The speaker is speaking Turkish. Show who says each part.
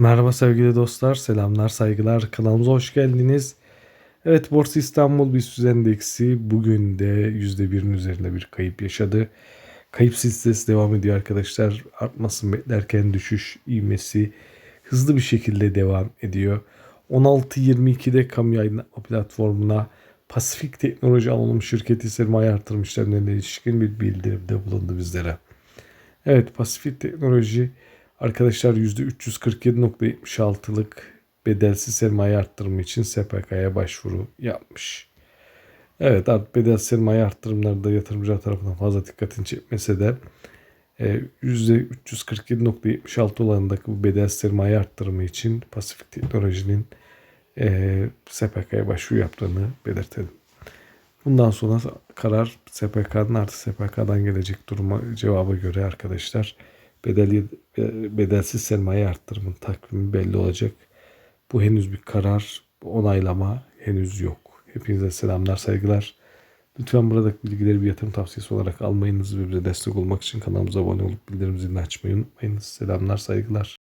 Speaker 1: Merhaba sevgili dostlar, selamlar, saygılar. Kanalımıza hoş geldiniz. Evet, Borsa İstanbul BIST endeksi bugün de %1'in üzerinde bir kayıp yaşadı. Kayıp silsilesi devam ediyor arkadaşlar. Artmasını beklerken düşüş ivmesi hızlı bir şekilde devam ediyor. 16.22'de kamu yayınlatma platformuna Pasifik Teknoloji Anonim Şirketi sermaye artırım işlemlerine ilişkin bir bildirimde bulundu bizlere. Evet Pasifik Teknoloji arkadaşlar %347.76'lık bedelsiz sermaye arttırımı için SPK'ya başvuru yapmış. Evet artık bedelsiz sermaye arttırımları da yatırımcılar tarafından fazla dikkatini çekmese de e, %347.76 olanındaki bu bedelsiz sermaye arttırımı için Pasifik Teknoloji'nin e, SPK'ya başvuru yaptığını belirtelim. Bundan sonra karar SPK'nın artı SPK'dan gelecek duruma cevaba göre arkadaşlar bedeli, bedelsiz sermaye arttırımın takvimi belli olacak. Bu henüz bir karar, onaylama henüz yok. Hepinize selamlar, saygılar. Lütfen buradaki bilgileri bir yatırım tavsiyesi olarak almayınız ve bize destek olmak için kanalımıza abone olup bildirim zilini açmayı unutmayınız. Selamlar, saygılar.